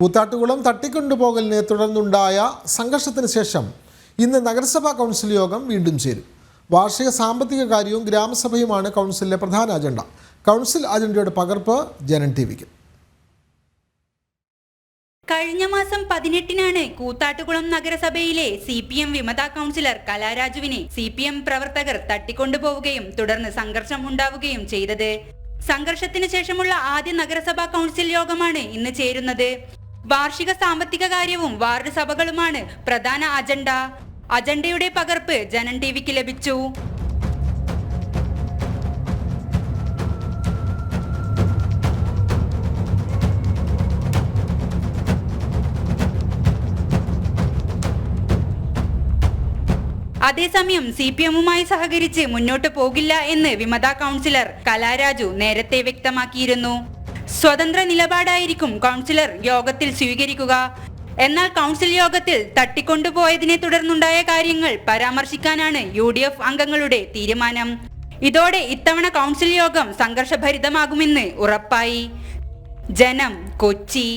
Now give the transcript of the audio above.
കൂത്താട്ടുകുളം തട്ടിക്കൊണ്ടുപോകലിനെ തുടർന്നുണ്ടായ സംഘർഷത്തിന് ശേഷം ഇന്ന് നഗരസഭാ കൗൺസിൽ യോഗം വീണ്ടും ചേരും. വാർഷിക സാമ്പത്തിക കാര്യവും ഗ്രാമസഭയുമാണ് കൗൺസിലിലെ പ്രധാന അജണ്ട. കൗൺസിൽ അജണ്ടയുടെ പകർപ്പ് ജനൻ ടി വിക്ക് കഴിഞ്ഞ മാസം പതിനെട്ടിനാണ് കൂത്താട്ടുകുളം നഗരസഭയിലെ സി പി എം വിമത കൗൺസിലർ കലാരാജുവിനെ സി പി എം പ്രവർത്തകർ തട്ടിക്കൊണ്ടുപോവുകയും തുടർന്ന് സംഘർഷം ഉണ്ടാവുകയും ചെയ്തത്. സംഘർഷത്തിന് ശേഷമുള്ള ആദ്യ നഗരസഭാ കൗൺസിൽ യോഗമാണ് ഇന്ന് ചേരുന്നത്. വാർഷിക സാമ്പത്തിക കാര്യവും വാർഡ് സഭകളുമാണ് പ്രധാന അജണ്ട. അജണ്ടയുടെ പകർപ്പ് ജനൻ ടിവിക്ക് ലഭിച്ചു. അതേസമയം സി പി എമ്മുമായി സഹകരിച്ച് മുന്നോട്ട് പോകില്ല എന്ന് വിമത കൗൺസിലർ കലാരാജു നേരത്തെ വ്യക്തമാക്കിയിരുന്നു. സ്വതന്ത്ര നിലപാടായിരിക്കും കൗൺസിലർ യോഗത്തിൽ സ്വീകരിക്കുക. എന്നാൽ കൗൺസിൽ യോഗത്തിൽ തട്ടിക്കൊണ്ടുപോയതിനെ തുടർന്നുണ്ടായ കാര്യങ്ങൾ പരാമർശിക്കാനാണ് യു ഡി എഫ് അംഗങ്ങളുടെ തീരുമാനം. ഇതോടെ ഇത്തവണ കൗൺസിൽ യോഗം സംഘർഷഭരിതമാകുമെന്ന് ഉറപ്പായി. ജനം കൊച്ചി.